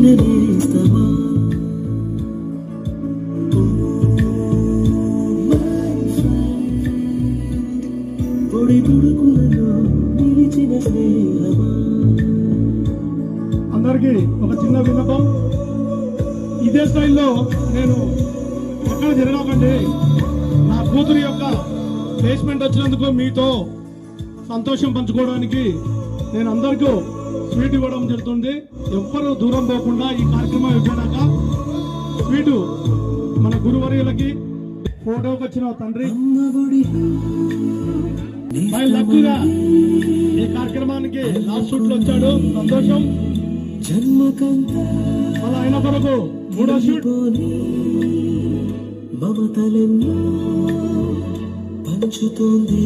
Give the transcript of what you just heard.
నిలిచిన పొడి పొడుకులలో నిలిచిన స్నేహమా. అందరికీ ఒక చిన్న విన్నపం. ఇదే స్టైల్లో నేను ఎక్కడ జరగకండి నా కూతురు యొక్క ప్లేస్మెంట్ వచ్చినందుకు మీతో సంతోషం పంచుకోవడానికి నేను అందరికీ స్వీట్ ఇవ్వడం జరుగుతుంది. ఎవ్వరూ దూరం పోకుండా ఈ కార్యక్రమం ఇవ్వడాక స్వీటు మన గురువర్యులకి ఫోటోకి వచ్చిన తండ్రి. లక్కీగా ఈ కార్యక్రమానికి లాస్ట్ షూట్లో వచ్చాడు. సంతోషం. అలా అయిన కొరకు మూడో షూట్. మమతలెన్నో పంచుతోంది.